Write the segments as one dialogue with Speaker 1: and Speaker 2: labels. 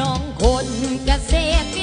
Speaker 1: น้องคนกเกษตร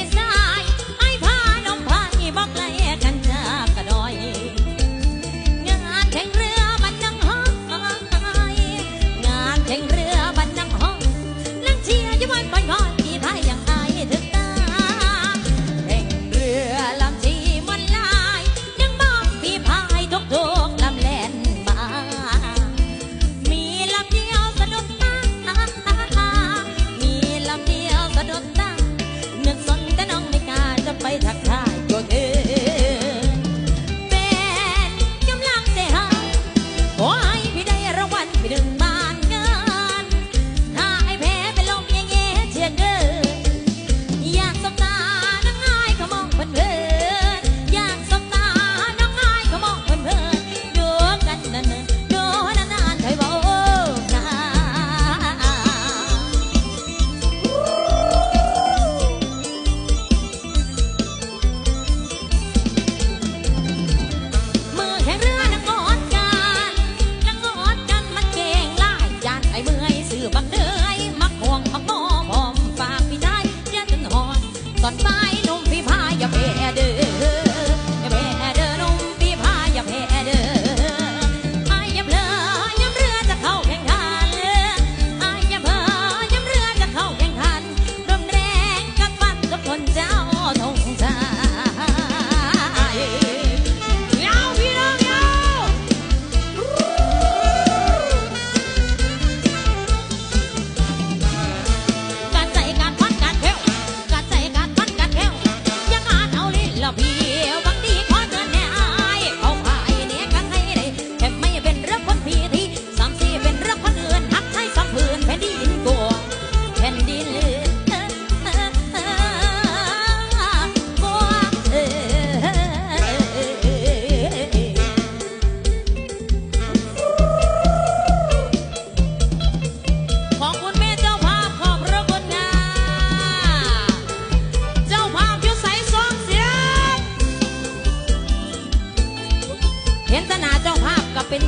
Speaker 1: เห็นตนาเจ้าภาพก็เป็น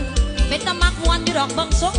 Speaker 1: เป็นตะมักมวนอยู่ดอกเบิงสง